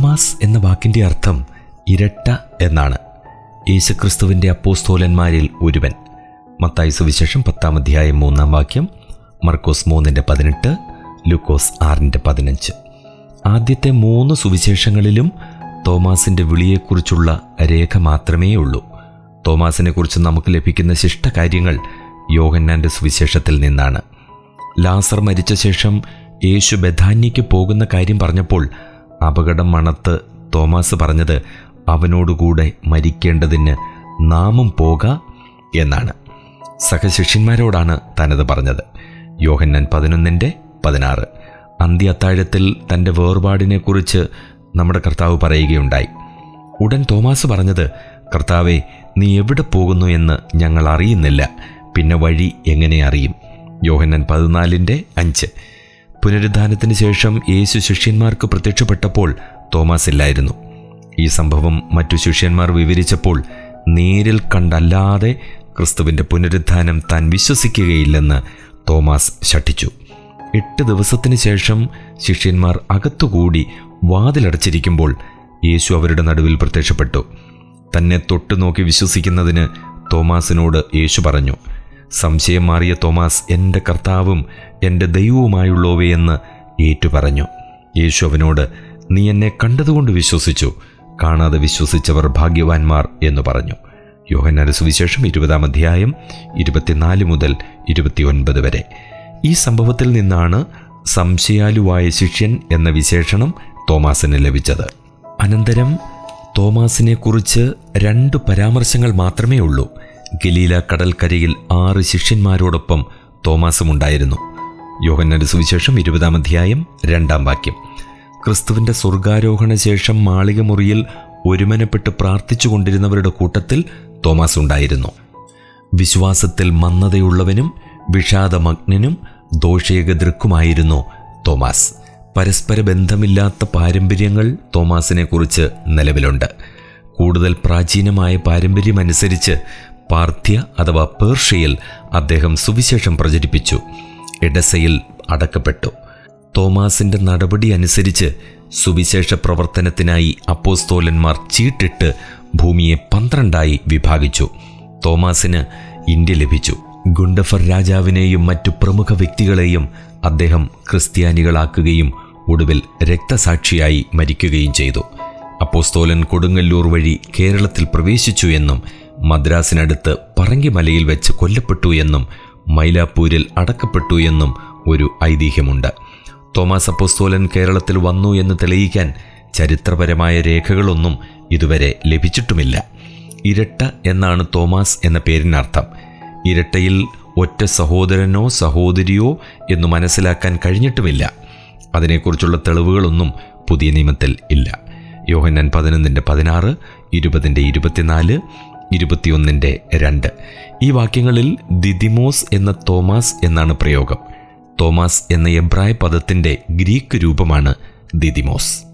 Thomas എന്ന വാക്കിന്റെ അർത്ഥം ഇരട്ട എന്നാണ്. യേശുക്രിസ്തുവിന്റെ അപ്പോസ്തോലന്മാരിൽ ഒരുവൻ. മത്തായി സുവിശേഷം പത്താം അധ്യായം മൂന്നാം വാക്യം മർക്കോസ് മൂന്നിന്റെ പതിനെട്ട് ലൂക്കോസ് ആറിന്റെ പതിനഞ്ച്. ആദ്യത്തെ മൂന്ന് സുവിശേഷങ്ങളിലും തോമാസിന്റെ വിളിയെക്കുറിച്ചുള്ള രേഖ മാത്രമേ ഉള്ളൂ. തോമാസിനെക്കുറിച്ച് നമുക്ക് ലഭിക്കുന്ന ശിഷ്ട കാര്യങ്ങൾ യോഹന്നാന്റെ സുവിശേഷത്തിൽ നിന്നാണ്. ലാസർ മരിച്ച ശേഷം യേശു ബഥാന്യയ്ക്ക് പോകുന്ന കാര്യം പറഞ്ഞപ്പോൾ അപകടം മണത്ത് തോമാസ് പറഞ്ഞത് അവനോടുകൂടെ മരിക്കേണ്ടതിന് നാമും പോക എന്നാണ്. സഹശിഷ്യന്മാരോടാണ് തനത് പറഞ്ഞത്. യോഹന്നൻ പതിനൊന്നിന്റെ പതിനാറ്. അന്ത്യ അത്താഴത്തിൽ തന്റെ വേർപാടിനെക്കുറിച്ച് നമ്മുടെ കർത്താവ് പറയുകയുണ്ടായി. ഉടൻ തോമാസ് പറഞ്ഞത് കർത്താവെ നീ എവിടെ പോകുന്നു എന്ന് ഞങ്ങൾ അറിയുന്നില്ല. പിന്നെ വഴി എങ്ങനെ അറിയും? യോഹന്നൻ പതിനാലിന്റെ അഞ്ച്. പുനരുദ്ധാനത്തിന് ശേഷം യേശു ശിഷ്യന്മാർക്ക് പ്രത്യക്ഷപ്പെട്ടപ്പോൾ തോമസ് ഇല്ലായിരുന്നു. ഈ സംഭവം മറ്റു ശിഷ്യന്മാർ വിവരിച്ചപ്പോൾ നേരിൽ കണ്ടല്ലാതെ ക്രിസ്തുവിന്റെ പുനരുദ്ധാനം താൻ വിശ്വസിക്കുകയില്ലെന്ന് തോമസ് ശഠിച്ചു. എട്ട് ദിവസത്തിന് ശേഷം ശിഷ്യന്മാർ അകത്തുകൂടി വാതിലടച്ചിരിക്കുമ്പോൾ യേശു അവരുടെ നടുവിൽ പ്രത്യക്ഷപ്പെട്ടു. തന്നെ തൊട്ടു നോക്കി വിശ്വസിക്കുന്നതിന് തോമാസിനോട് യേശു പറഞ്ഞു സംശയം മാറിയ തോമാസ് എന്റെ കർത്താവും എന്റെ ദൈവവുമായുള്ളവേ എന്ന് ഏറ്റുപറഞ്ഞു. യേശു അവനോട് നീ എന്നെ കണ്ടതുകൊണ്ട് വിശ്വസിച്ചു കാണാതെ വിശ്വസിച്ചവർ ഭാഗ്യവാന്മാർ എന്ന് പറഞ്ഞു. യോഹന്നാന്റെ സുവിശേഷം ഇരുപതാം അധ്യായം ഇരുപത്തിനാല് മുതൽ ഇരുപത്തിയൊൻപത് വരെ. ഈ സംഭവത്തിൽ നിന്നാണ് സംശയാലുവായ ശിഷ്യൻ എന്ന വിശേഷണം തോമാസിന് ലഭിച്ചത്. അനന്തരം തോമാസിനെക്കുറിച്ച് രണ്ട് പരാമർശങ്ങൾ മാത്രമേ ഉള്ളൂ. ഗലീല കടൽക്കരയിൽ ആറ് ശിഷ്യന്മാരോടൊപ്പം തോമാസും ഉണ്ടായിരുന്നു യോഹന്നന്റെ സുവിശേഷം ഇരുപതാം അധ്യായം രണ്ടാം വാക്യം. ക്രിസ്തുവിന്റെ സ്വർഗാരോഹണ ശേഷം മാളികമുറിയിൽ ഒരുമനപ്പെട്ട് പ്രാർത്ഥിച്ചു കൊണ്ടിരുന്നവരുടെ കൂട്ടത്തിൽ തോമസ് ഉണ്ടായിരുന്നു വിശ്വാസത്തിൽ മന്ദതയുള്ളവനും വിഷാദമഗ്നനും ദോഷേകദൃക്കുമായിരുന്നു തോമാസ്. പരസ്പര ബന്ധമില്ലാത്ത പാരമ്പര്യങ്ങൾ തോമാസിനെക്കുറിച്ച് നിലവിലുണ്ട്. കൂടുതൽ പ്രാചീനമായ പാരമ്പര്യമനുസരിച്ച് പാർത്ഥ്യ അഥവാ പേർഷ്യയിൽ അദ്ദേഹം സുവിശേഷം പ്രചരിപ്പിച്ചു. എഡസയിൽ അടക്കപ്പെട്ടു. തോമാസിന്റെ നടപടി അനുസരിച്ച് സുവിശേഷ പ്രവർത്തനത്തിനായി അപ്പോസ്തോലന്മാർ ചീട്ടിട്ട് ഭൂമിയെ പന്ത്രണ്ടായി വിഭാഗിച്ചു. തോമാസിന് ഇന്ത്യ ലഭിച്ചു. ഗുണ്ടഫർ രാജാവിനെയും മറ്റു പ്രമുഖ വ്യക്തികളെയും അദ്ദേഹം ക്രിസ്ത്യാനികളാക്കുകയും ഒടുവിൽ രക്തസാക്ഷിയായി മരിക്കുകയും ചെയ്തു. അപ്പോസ്തോലൻ കൊടുങ്ങല്ലൂർ വഴി കേരളത്തിൽ പ്രവേശിച്ചു എന്നും മദ്രാസിനടുത്ത് പറങ്കിമലയിൽ വെച്ച് കൊല്ലപ്പെട്ടു എന്നും മൈലാപ്പൂരിൽ അടക്കപ്പെട്ടു എന്നും ഒരു ഐതിഹ്യമുണ്ട്. തോമസ് അപ്പോസ്തോലൻ കേരളത്തിൽ വന്നു എന്ന് തെളിയിക്കാൻ ചരിത്രപരമായ രേഖകളൊന്നും ഇതുവരെ ലഭിച്ചിട്ടുമില്ല. ഇരട്ട എന്നാണ് തോമസ് എന്ന പേരിനർത്ഥം. ഇരട്ടയിൽ ഒറ്റ സഹോദരനോ സഹോദരിയോ എന്ന് മനസ്സിലാക്കാൻ കഴിഞ്ഞിട്ടുമില്ല. അതിനെക്കുറിച്ചുള്ള തെളിവുകളൊന്നും പുതിയ നിയമത്തിൽ ഇല്ല. യോഹന്നാൻ പതിനൊന്നിന്റെ പതിനാറ് ഇരുപതിന്റെ ഇരുപത്തിനാല് ഇരുപത്തിയൊന്നിന്റെ രണ്ട്. ഈ വാക്യങ്ങളിൽ ദിദിമോസ് എന്ന തോമാസ് എന്നാണ് പ്രയോഗം. തോമാസ് എന്ന എബ്രായ പദത്തിന്റെ ഗ്രീക്ക് രൂപമാണ് ദിദിമോസ്.